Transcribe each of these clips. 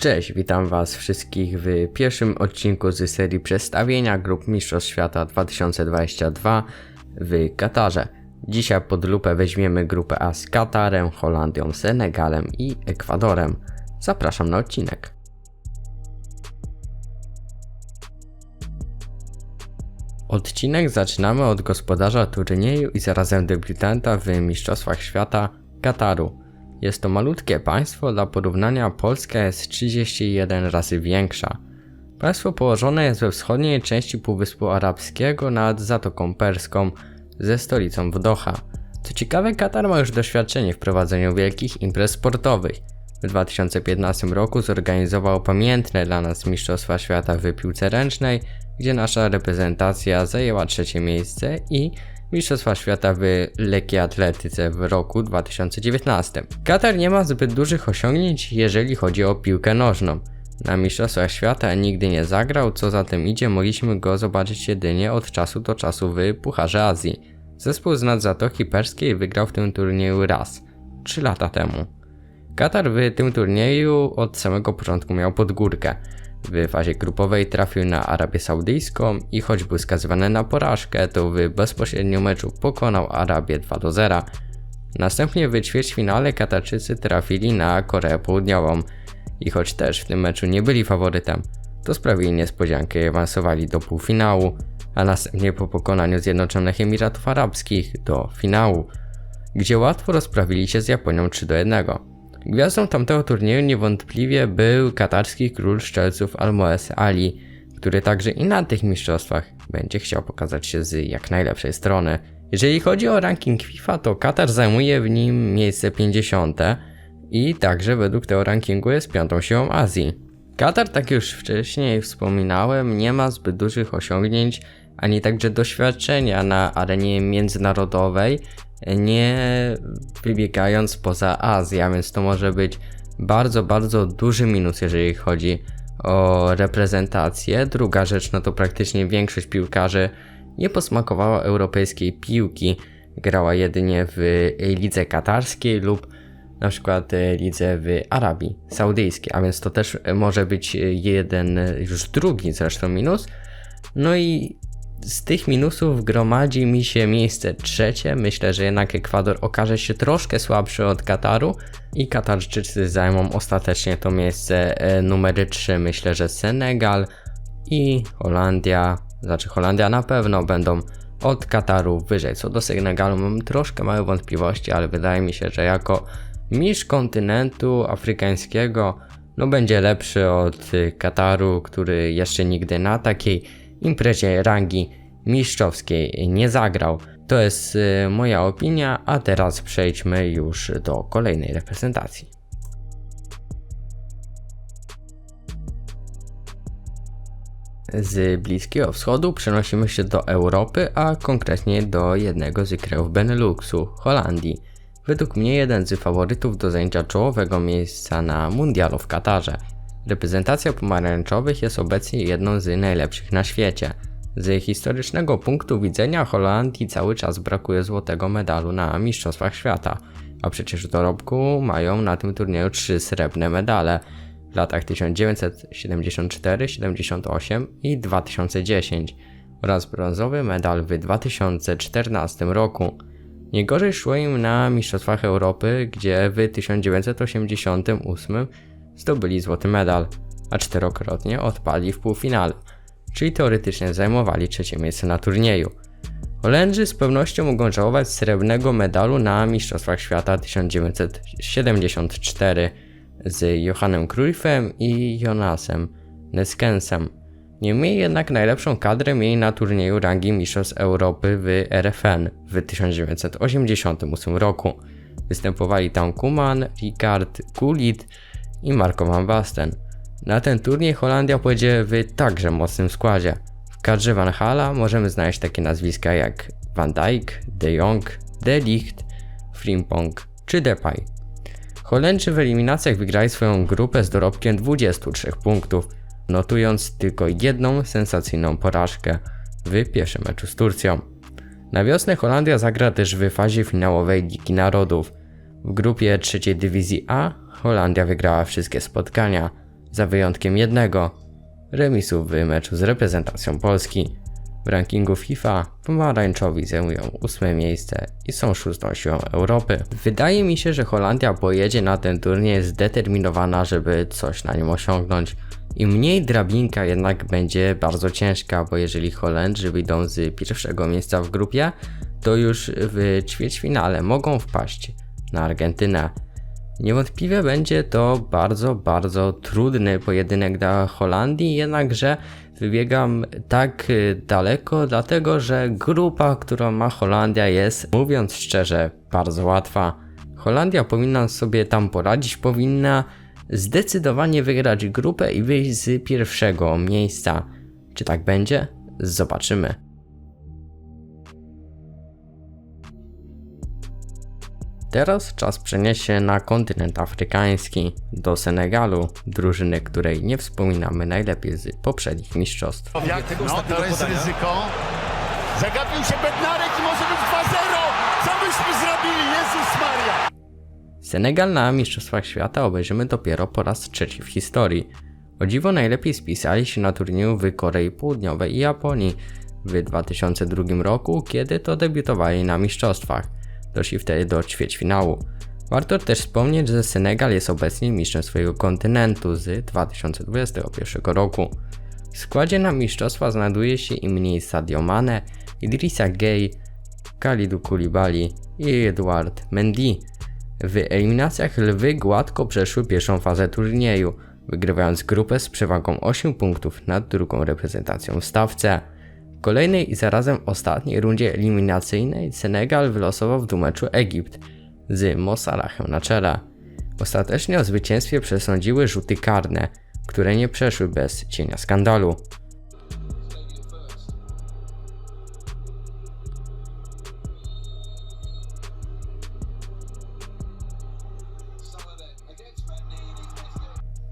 Cześć, witam Was wszystkich w pierwszym odcinku z serii przedstawienia grup Mistrzostw Świata 2022 w Katarze. Dzisiaj pod lupę weźmiemy grupę A z Katarem, Holandią, Senegalem i Ekwadorem. Zapraszam na odcinek. Odcinek zaczynamy od gospodarza turnieju i zarazem debiutanta w Mistrzostwach Świata Kataru. Jest to malutkie państwo, dla porównania Polska jest 31 razy większa. Państwo położone jest we wschodniej części Półwyspu Arabskiego nad Zatoką Perską ze stolicą w Doha. Co ciekawe, Katar ma już doświadczenie w prowadzeniu wielkich imprez sportowych. W 2015 roku zorganizował pamiętne dla nas Mistrzostwa Świata w piłce ręcznej, gdzie nasza reprezentacja zajęła trzecie miejsce i Mistrzostwa Świata w lekkiej atletyce w roku 2019. Katar nie ma zbyt dużych osiągnięć, jeżeli chodzi o piłkę nożną. Na Mistrzostwach Świata nigdy nie zagrał, co za tym idzie, mogliśmy go zobaczyć jedynie od czasu do czasu w Pucharze Azji. Zespół z nad Zatoki Perskiej wygrał w tym turnieju raz, 3 lata temu. Katar w tym turnieju od samego początku miał podgórkę. W fazie grupowej trafił na Arabię Saudyjską i choć był skazywany na porażkę, to w bezpośrednim meczu pokonał Arabię 2 do 0. Następnie w ćwierćfinale Katarczycy trafili na Koreę Południową i choć też w tym meczu nie byli faworytem, to sprawili niespodziankę i awansowali do półfinału, a następnie po pokonaniu Zjednoczonych Emiratów Arabskich do finału, gdzie łatwo rozprawili się z Japonią 3 do 1. Gwiazdą tamtego turnieju niewątpliwie był katarski król szczelców Almoes Ali, który także i na tych mistrzostwach będzie chciał pokazać się z jak najlepszej strony. Jeżeli chodzi o ranking FIFA, to Katar zajmuje w nim miejsce 50 i także według tego rankingu jest piątą siłą Azji. Katar, tak już wcześniej wspominałem, nie ma zbyt dużych osiągnięć ani także doświadczenia na arenie międzynarodowej, nie wybiegając poza Azję, więc to może być bardzo, bardzo duży minus, jeżeli chodzi o reprezentację. Druga rzecz, no to praktycznie większość piłkarzy nie posmakowała europejskiej piłki, grała jedynie w lidze katarskiej lub na przykład lidze w Arabii Saudyjskiej, a więc to też może być jeden, już drugi zresztą minus. No i z tych minusów gromadzi mi się miejsce trzecie. Myślę, że jednak Ekwador okaże się troszkę słabszy od Kataru i Katarczycy zajmą ostatecznie to miejsce e, numer 3. Myślę, że Senegal i Holandia, znaczy Holandia na pewno będą od Kataru wyżej. Co do Senegalu mam troszkę małe wątpliwości, ale wydaje mi się, że jako mistrz kontynentu afrykańskiego no będzie lepszy od Kataru, który jeszcze nigdy na takiej imprezie rangi mistrzowskiej nie zagrał. To jest y, moja opinia, a teraz przejdźmy już do kolejnej reprezentacji. Z Bliskiego Wschodu przenosimy się do Europy, a konkretnie do jednego z krajów Beneluxu, Holandii. Według mnie jeden z faworytów do zajęcia czołowego miejsca na mundialu w Katarze. Reprezentacja pomarańczowych jest obecnie jedną z najlepszych na świecie. Z historycznego punktu widzenia Holandii cały czas brakuje złotego medalu na Mistrzostwach Świata, a przecież w dorobku mają na tym turnieju trzy srebrne medale w latach 1974, 78 i 2010 oraz brązowy medal w 2014 roku. Nie gorzej szło im na Mistrzostwach Europy, gdzie w 1988 zdobyli złoty medal, a czterokrotnie odpadli w półfinale, czyli teoretycznie zajmowali trzecie miejsce na turnieju. Holendrzy z pewnością mogą żałować srebrnego medalu na Mistrzostwach Świata 1974 z Johannem Cruyffem i Jonasem Neskensem. Niemniej jednak najlepszą kadrę mieli na turnieju rangi Mistrzostw Europy w RFN w 1988 roku. Występowali tam Kuman, Ricard Gullit, i Marco van Basten. Na ten turniej Holandia pojedzie w także mocnym składzie. W kadrze Van Hala możemy znaleźć takie nazwiska jak Van Dijk, De Jong, De Ligt, Frimpong czy Depay. Holendrzy w eliminacjach wygrali swoją grupę z dorobkiem 23 punktów, notując tylko jedną sensacyjną porażkę w pierwszym meczu z Turcją. Na wiosnę Holandia zagra też w fazie finałowej Ligi Narodów. W grupie trzeciej dywizji A Holandia wygrała wszystkie spotkania, za wyjątkiem jednego remisu w meczu z reprezentacją Polski. W rankingu FIFA pomarańczowi zajmują ósme miejsce i są szóstą siłą Europy. Wydaje mi się, że Holandia pojedzie na ten turniej zdeterminowana, żeby coś na nim osiągnąć. Im mniej drabinka jednak będzie bardzo ciężka, bo jeżeli Holendrzy wyjdą z pierwszego miejsca w grupie, to już w ćwierćfinale mogą wpaść na Argentynę. Niewątpliwie będzie to bardzo, bardzo trudny pojedynek dla Holandii, jednakże wybiegam tak y, daleko, dlatego że grupa, którą ma Holandia jest, mówiąc szczerze, bardzo łatwa. Holandia powinna sobie tam poradzić, powinna zdecydowanie wygrać grupę i wyjść z pierwszego miejsca. Czy tak będzie? Zobaczymy. Teraz czas przenieść się na kontynent afrykański, do Senegalu, drużyny, której nie wspominamy najlepiej z poprzednich mistrzostw. Jak tego no, to jest podania. ryzyko. Zagapił się Bednarek i może być 2-0. Co myśmy zrobili? Jezus Maria. Senegal na Mistrzostwach Świata obejrzymy dopiero po raz trzeci w historii. O dziwo najlepiej spisali się na turnieju w Korei Południowej i Japonii w 2002 roku, kiedy to debiutowali na Mistrzostwach. Doszli wtedy do ćwierćfinału. Warto też wspomnieć, że Senegal jest obecnie mistrzem swojego kontynentu z 2021 roku. W składzie na mistrzostwa znajduje się im Sadio Mane, Idrissa Gueye, Kalidou Koulibaly i Eduard Mendy. W eliminacjach lwy gładko przeszły pierwszą fazę turnieju, wygrywając grupę z przewagą 8 punktów nad drugą reprezentacją w stawce. Kolejnej i zarazem ostatniej rundzie eliminacyjnej Senegal wylosował w dwumeczu Egipt z Mo Salahem na czele. Ostatecznie o zwycięstwie przesądziły rzuty karne, które nie przeszły bez cienia skandalu.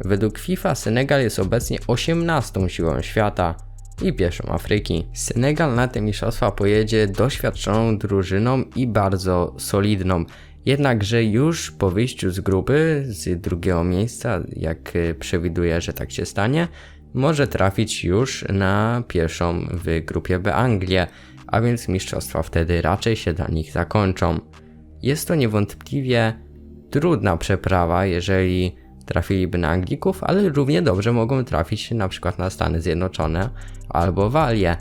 Według FIFA Senegal jest obecnie 18 siłą świata i pierwszą Afryki. Senegal na te mistrzostwa pojedzie doświadczoną drużyną i bardzo solidną. Jednakże już po wyjściu z grupy, z drugiego miejsca, jak y, przewiduję, że tak się stanie, może trafić już na pierwszą w grupie B Anglię, a więc mistrzostwa wtedy raczej się dla nich zakończą. Jest to niewątpliwie trudna przeprawa, jeżeli trafiliby na Anglików, ale równie dobrze mogą trafić na przykład na Stany Zjednoczone albo Walię,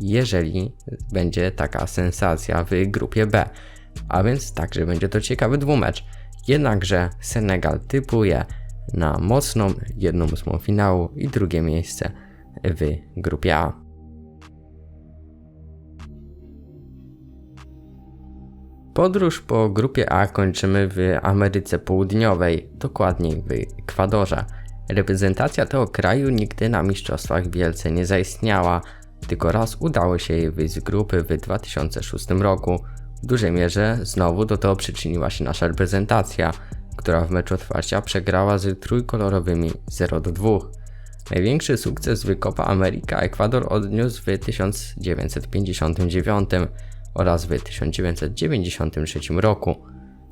jeżeli będzie taka sensacja w grupie B. A więc także będzie to ciekawy dwumecz. Jednakże Senegal typuje na mocną jedną ósmą finału i drugie miejsce w grupie A. Podróż po grupie A kończymy w Ameryce Południowej, dokładniej w Ekwadorze. Reprezentacja tego kraju nigdy na mistrzostwach wielce nie zaistniała, tylko raz udało się jej wyjść z grupy w 2006 roku. W dużej mierze znowu do tego przyczyniła się nasza reprezentacja, która w meczu otwarcia przegrała z trójkolorowymi 0 do 2. Największy sukces w Copa America Ekwador odniósł w 1959 oraz w 1993 roku,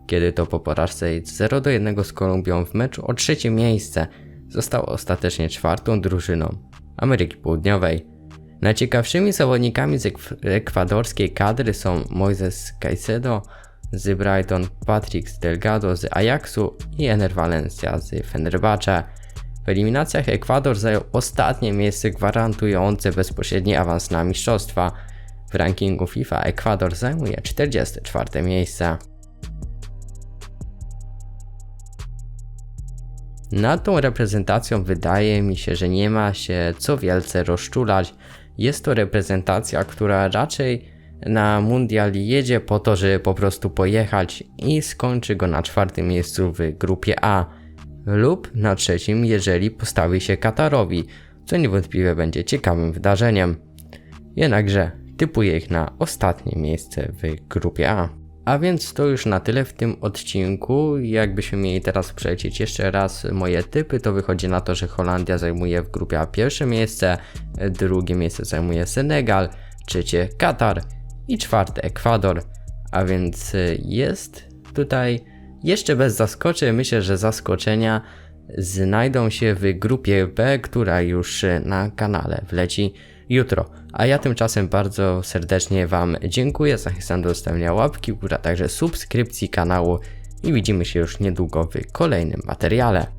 kiedy to po porażce 0 do 1 z Kolumbią w meczu o trzecie miejsce został ostatecznie czwartą drużyną Ameryki Południowej. Najciekawszymi zawodnikami z ekw- ekwadorskiej kadry są Moises Caicedo z Brighton, Patrick Delgado z Ajaxu i Ener Valencia z Fenerbahce. W eliminacjach Ekwador zajął ostatnie miejsce gwarantujące bezpośredni awans na mistrzostwa. W rankingu FIFA Ekwador zajmuje 44 miejsce. Nad tą reprezentacją wydaje mi się, że nie ma się co wielce rozczulać. Jest to reprezentacja, która raczej na mundial jedzie po to, żeby po prostu pojechać i skończy go na czwartym miejscu w grupie A lub na trzecim, jeżeli postawi się Katarowi, co niewątpliwie będzie ciekawym wydarzeniem. Jednakże typuję ich na ostatnie miejsce w grupie A. A więc to już na tyle w tym odcinku. Jakbyśmy mieli teraz przelecieć jeszcze raz moje typy, to wychodzi na to, że Holandia zajmuje w grupie A pierwsze miejsce, drugie miejsce zajmuje Senegal, trzecie Katar i czwarte Ekwador. A więc y, jest tutaj jeszcze bez zaskoczeń. Myślę, że zaskoczenia znajdą się w grupie B, która już na kanale wleci jutro. A ja tymczasem bardzo serdecznie Wam dziękuję. Zachęcam do zostawienia łapki w także subskrypcji kanału i widzimy się już niedługo w kolejnym materiale.